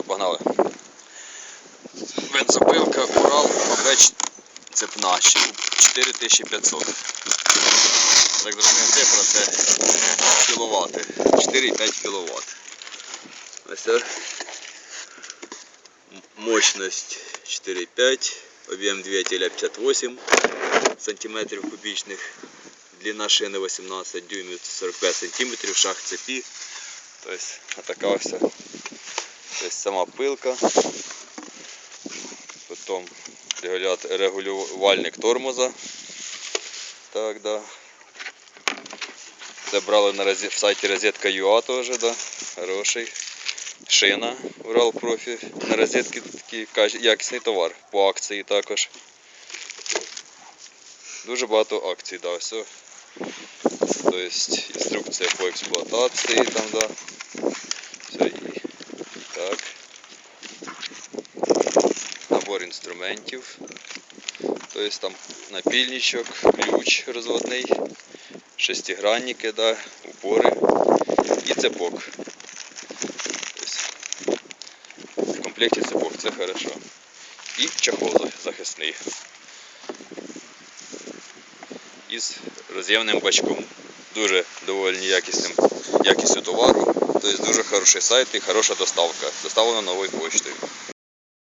погнали. Бензопилка Урал ОБ цепна 4500. Так зрозумів цифра це кіловати. 4,5 кВт. Ось це м- мощность 4,5, об'єм двигателя 58 см кубічних, длина шини 18 дюймів 45 см, шаг цепі. Тобто така ось тобто сама пилка. Потім регулювальник тормоза. Так, да. Це брали на розет, в сайті розетка UA теж, да. Хороший. Шина Урал Профі. На розетки такий якісний товар. По акції також. Дуже багато акцій, да, все. Тобто інструкція по експлуатації там, да. Все і так. Набор інструментів. Тобто там напільничок, ключ розводний, шестигранники, да, упори і цепок. Тобто, в комплекті цепок це хорошо. І чохол захисний. Із роз'ємним бачком. Дуже доволі якісним якістю товару. Тобто дуже хороший сайт і хороша доставка. Доставлено новою почтою.